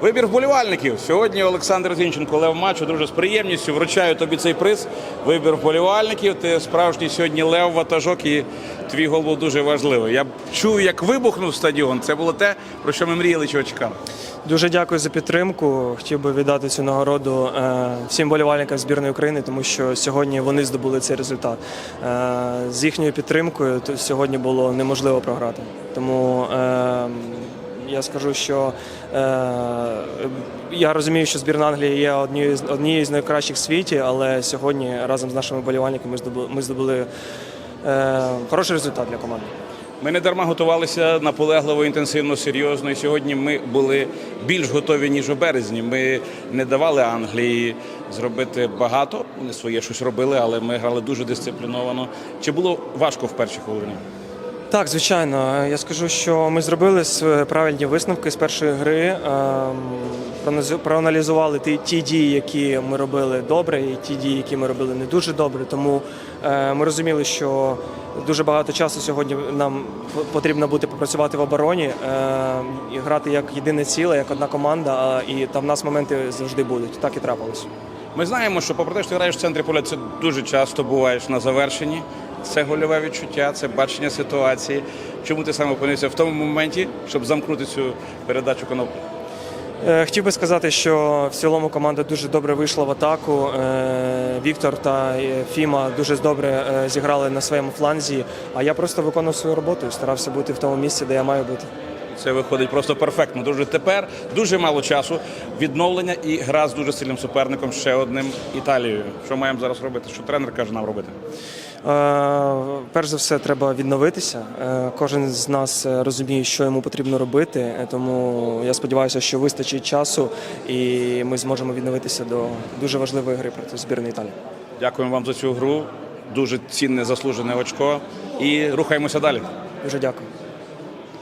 Вибір вболівальників. Сьогодні Олександр Зінченко, лев матчу. Дуже з приємністю вручаю тобі цей приз. Вибір вболівальників. Ти справжній сьогодні лев ватажок і твій гол був дуже важливий. Я чув, як вибухнув стадіон. Це було те, про що ми мріяли, чого чекали. Дуже дякую за підтримку. Хотів би віддати цю нагороду е, всім болівальникам збірної України, тому що сьогодні вони здобули цей результат. Е, З їхньою підтримкою сьогодні було неможливо програти. Тому е, я скажу, що е, я розумію, що збірна Англії є однією з однією з найкращих в світі, але сьогодні разом з нашими болівальниками ми здобули, ми здобули е, хороший результат для команди. Ми не дарма готувалися наполегливо, інтенсивно, серйозно. І сьогодні ми були більш готові ніж у березні. Ми не давали Англії зробити багато. Вони своє щось робили, але ми грали дуже дисципліновано. Чи було важко в першій хвилині? Так, звичайно. Я скажу, що ми зробили правильні висновки з першої гри. ем, Проаналізували ті, ті дії, які ми робили добре, і ті дії, які ми робили не дуже добре. Тому е, ми розуміли, що дуже багато часу сьогодні нам потрібно буде попрацювати в обороні е, і грати як єдине ціле, як одна команда. І там в нас моменти завжди будуть. Так і трапилось. Ми знаємо, що попри те, що ти граєш в центрі поля, це дуже часто буваєш на завершенні. Це гольове відчуття, це бачення ситуації. Чому ти саме опинився в тому моменті, щоб замкнути цю передачу коноплі? Е, Хотів би сказати, що в цілому команда дуже добре вийшла в атаку. Е, Віктор та е, Фіма дуже добре зіграли на своєму фланзі. А я просто виконував свою роботу і старався бути в тому місці, де я маю бути. Це виходить просто перфектно. Дуже тепер дуже мало часу. Відновлення і гра з дуже сильним суперником, ще одним Італією. Що маємо зараз робити? Що тренер каже нам робити? Е, Перш за все, треба відновитися. Е, Кожен з нас е, розуміє, що йому потрібно робити. Тому я сподіваюся, що вистачить часу, і ми зможемо відновитися до дуже важливої гри проти збірної Італії. Дякуємо вам за цю гру. Дуже цінне заслужене очко. І рухаємося далі. Дуже дякую.